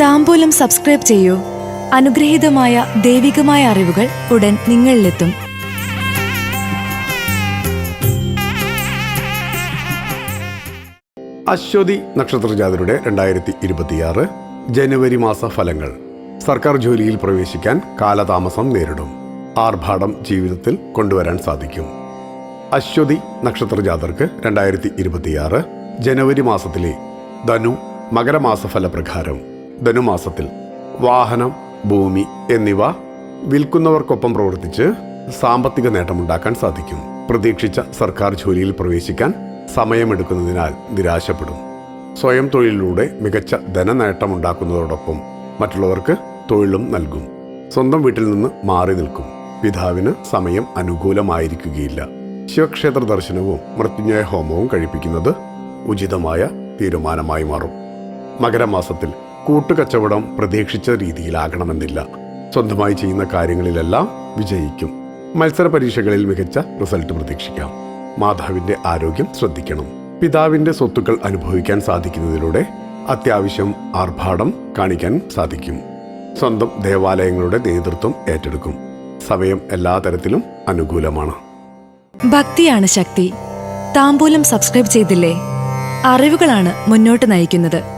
താമ്പൂലം subscribe ചെയ്യൂ. അനുഗ്രഹീതമായ ദൈവികമായ അറിവുകൾ ഉടൻ നിങ്ങളിലെത്തും. അശ്വതി നക്ഷത്രജാതരുടെ രണ്ടായിരത്തി ഇരുപത്തിയാറ് ജനുവരി മാസ ഫലങ്ങൾ. സർക്കാർ ജോലിയിൽ പ്രവേശിക്കാൻ കാലതാമസം നേരിടും. ആർഭാടം ജീവിതത്തിൽ കൊണ്ടുവരാൻ സാധിക്കും. അശ്വതി നക്ഷത്രജാതർക്ക് രണ്ടായിരത്തി ഇരുപത്തിയാറ് ജനുവരി മാസത്തിലെ ധനു മകരമാസ ഫലപ്രകാരം. ധനുമാസത്തിൽ വാഹനം ഭൂമി എന്നിവ വിൽക്കുന്നവർക്കൊപ്പം പ്രവർത്തിച്ച് സാമ്പത്തിക നേട്ടമുണ്ടാക്കാൻ സാധിക്കും. പ്രതീക്ഷിച്ച സർക്കാർ ജോലിയിൽ പ്രവേശിക്കാൻ സമയമെടുക്കുന്നതിനാൽ നിരാശപ്പെടും. സ്വയം തൊഴിലിലൂടെ മികച്ച ധനനേട്ടമുണ്ടാക്കുന്നതോടൊപ്പം മറ്റുള്ളവർക്ക് തൊഴിലും നൽകും. സ്വന്തം വീട്ടിൽ നിന്ന് മാറി നിൽക്കും. പിതാവിന് സമയം അനുകൂലമായിരിക്കുകയില്ല. ശിവക്ഷേത്ര ദർശനവും മൃത്യുഞ്ജയ ഹോമവും കഴിപ്പിക്കുന്നത് ഉചിതമായ തീരുമാനമായി മാറും. മകരമാസത്തിൽ കൂട്ടുകച്ചവടം പ്രതീക്ഷിച്ച രീതിയിലാകണമെന്നില്ല. സ്വന്തമായി ചെയ്യുന്ന കാര്യങ്ങളിലെല്ലാം വിജയിക്കും. മത്സര പരീക്ഷകളിൽ മികച്ച റിസൾട്ട് പ്രതീക്ഷിക്കാം. മാതാവിന്റെ ആരോഗ്യം ശ്രദ്ധിക്കണം. പിതാവിന്റെ സ്വത്തുക്കൾ അനുഭവിക്കാൻ സാധിക്കുന്നതിലൂടെ അത്യാവശ്യം ആർഭാടം കാണിക്കാൻ സാധിക്കും. സ്വന്തം ദേവാലയങ്ങളുടെ നേതൃത്വം ഏറ്റെടുക്കും. സമയം എല്ലാ തരത്തിലും അനുകൂലമാണ്. ഭക്തിയാണ് ശക്തി. താമ്പൂലം സബ്സ്ക്രൈബ് ചെയ്തില്ലേ? അറിവുകളാണ് മുന്നോട്ട് നയിക്കുന്നത്.